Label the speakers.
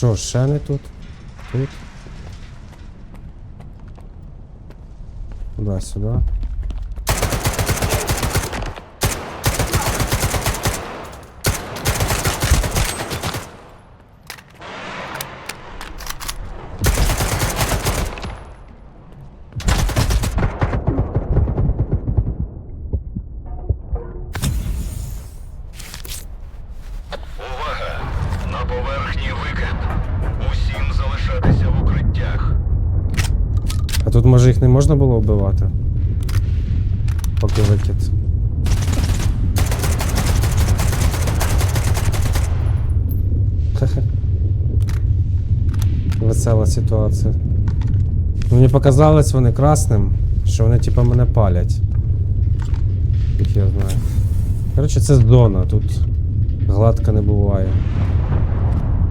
Speaker 1: Що, ще не тут? Тут. Куда сюди.
Speaker 2: На поверхні викид.
Speaker 1: Тут може їх не можна було вбивати? Поки викид. Весела ситуація. Мені показалось вони красним, що вони типа мене палять. Їх я знаю. Коротше, це зона, тут гладко не буває.